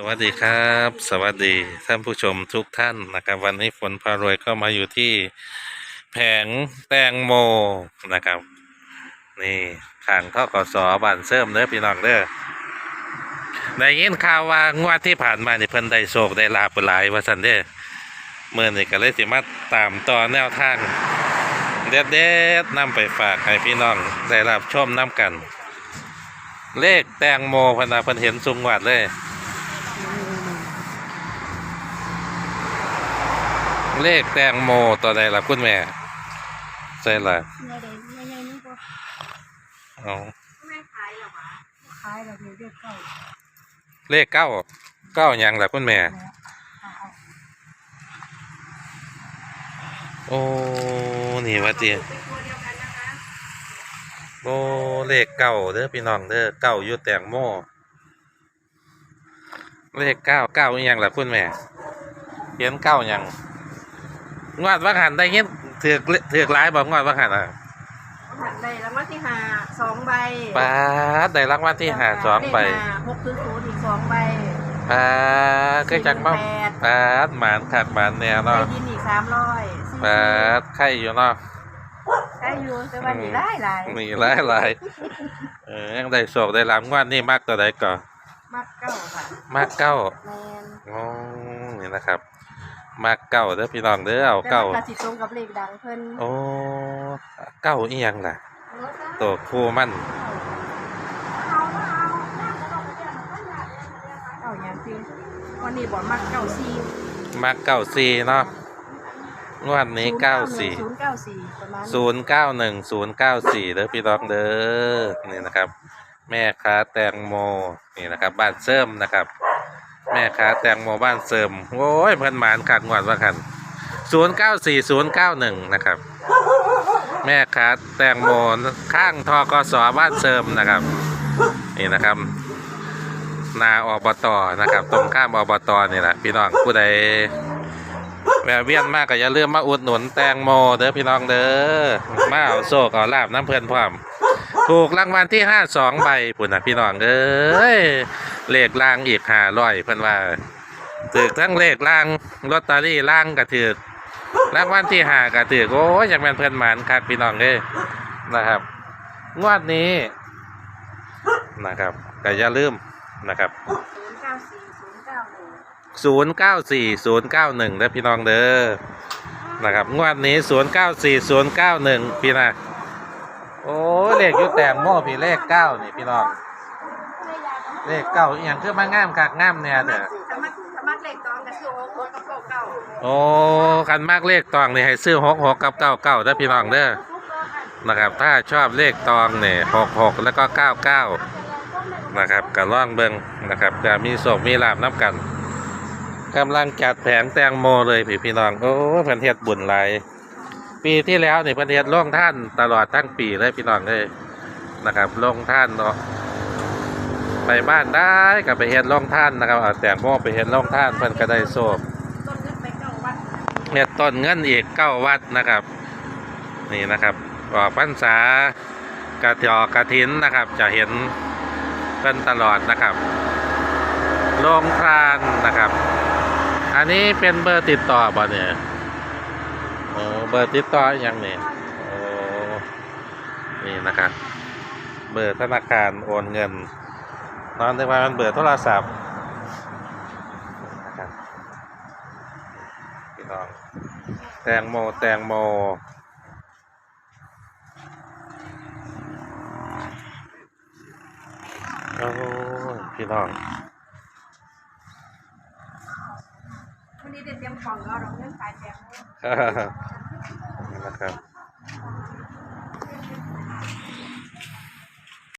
สวัสดีครับ สวัสดีท่านผู้ชมทุกท่านนะครับ วันนี้ฝนพารวยเข้ามาอยู่ที่แผงแตงโมนะครับ นี่ข้างท่อกสบานเสริมเด้อพี่น้องเด้อได้ยินข่าวว่างวดที่ผ่านมานี่เพิ่นได้โชคได้ลาบหลายว่าซั่นเด้อเมื่อนี่ก็เลยสิมาตามต่อแนวทางเด็ดเด็ดๆนำไปฝากให้พี่น้องได้รับชมน้ำกัน เลขแตงโมพนนาเพิ่นเห็นสุงวัดเลย เลขแตงโมตัวใดล่ะคุณแม่ใช่ล่ะไม่ได้ไม่ใช่นี่ก็เอาไม่ขายหรอกขายแบบนี้เรียกเก่าเลขเก้าเก้าหยังล่ะคุณแม่แล้วเอาโอ้นี่ว่าจีโอ้เลขเก้าเด้อพี่น้องเด้อเก้าอยู่แตงโมเลขเก้าเก้าอีหยังล่ะคุณแม่เขียนเก้าหยัง งวดว่าหันได้เงี้ยถือกถือกหลายบอกงวดว่าหันอะหันได้รางวัลที่ห้าสองใบป้าดได้รางวัลที่หาสองใบเลขหน้าหกศูนย์ศูนย์อีกสองใบ ป้าดก็จังบ้าสี่หนึ่งแปด ป้าดหมานขาดหมานแนวได้เนาะยินอีกสามร้อยป้าดไข่อยู่เนาะได้อยู่แต่วันนี้ได้หลายมีหลายหลายเออยังได้โศกได้รางวัลนี่มากตัวใดก่อนมักเก้าค่ะ มากเก้าแมน อ๋อนี่นะครับ มากเก้าเด้อพี่น้องเด้อเอาเก้าแต่มันสิตรงกับเลขดังเพิ่นโอ้เก้าอีหยังล่ะตัวคู่มันเก้าอย่างจริงวันนี้บอกมักเก้าสี่มากเก้าสี่เนาะงวดนี้เก้าสี่ศูนย์เก้าสี่ประมาณศูนย์เก้าหนึ่งศูนย์เก้าสี่เด้อพี่น้องเด้อนี่นะครับ แม่ค้าแตงโมนี่นะครับบ้านเสริมนะครับ แม่ค้าแตงโมบ้านเสริม โอ้ยเพิ่นหมานขัดงวดว่าคันศูนย์เก้าสี่ศูนย์เก้าหนึ่งนะครับ แม่ค้าแตงโมข้างทกสบ้านเสริมนะครับ นี่นะครับ นาอบตนะครับ ตรงข้ามอบตนี่แหละพี่น้องผู้ใดแวะเวียนมากก็อย่าลืมมาอุดหนุนแตงโมเด้อพี่น้องเด้อมาเอาโซกเอาลาบน้ำเพื่อนพร้อมถูกรางวัลที่ห้าสองใบปุ่นนะพี่น้องเอ้ย เลขล่างอีกห้าร้อยเพิ่นว่าถือทั้งเลขล่างลอตเตอรี่ล่างก็ถือรางวัลที่หาก็ถือโอ้ยอยากเป็นเพื่อนหมานคักพี่น้องเอ้นะครับงวดนี้นะครับก็อย่าลืมนะครับศูนย์เก้าสี่ศูนย์เก้าหนึ่งศูนย์เก้าสี่ศูนย์เก้าหนึ่งเด้อพี่น้องเด้อนะครับงวดนี้ศูนย์เก้าสี่ศูนย์เก้าหนึ่งพี่นะโอ้เลขยุแตงโม่พี่เลขเก้านี่พี่น้อง เลขเก้าอหย่างคือมางามคักงามเนี่ยเด้อสมัครสมัครเลขตองกับชื่อโอ๊คกับเก้าเก้าโอ้คันมากเลขตองนี่ให้ซื้อหกหกกับเก้าเก้าเด้อพี่น้องเด้อนะครับ ถ้าชอบเลขตองเนี่ยหกหกแล้วก็เก้าเก้านะครับก็ล่องเบิงนะครับจะมีโศกมีลาบน้ำกันกำลังจัดแผงแตงโมเลยพี่พี่น้องโอ้เพันเทศบุญหลายปีที่แล้วนี่เพันเทศล่องท่านตลอดทั้งปีเลยพี่น้องเลยนะครับล่องท่านเนาะ ไปบ้านได้กับไปเฮ็ดล่องท่านนะครับเอาแตงโมไปเฮ็ดล่องท่านเพิ่นก็ได้โศกต้นเนไปเก้าวัดเฮ็ดต้นเงินอีกเก้าวัดนะครับ นี่นะครับออกพรรษากระจอกกระถินนะครับ จะเห็นเป็นตลอดนะครับโรงทานนะครับ อันนี้เป็นเบอร์ติดต่อบ่เนี่ยโอ้เบอร์ติดต่ออยังเนี่ยโอ้นี่นะครับ เบอร์ธนาคารโอนเงิน นอนได้ว่ามันเบอร์โทรศัพท์นะครับพี่น้องแตงโมแตงโมโอ้พี่น้องวันนี้เด็ดเตรียมของก็เราเรื่องขายแจกนี่นะครับ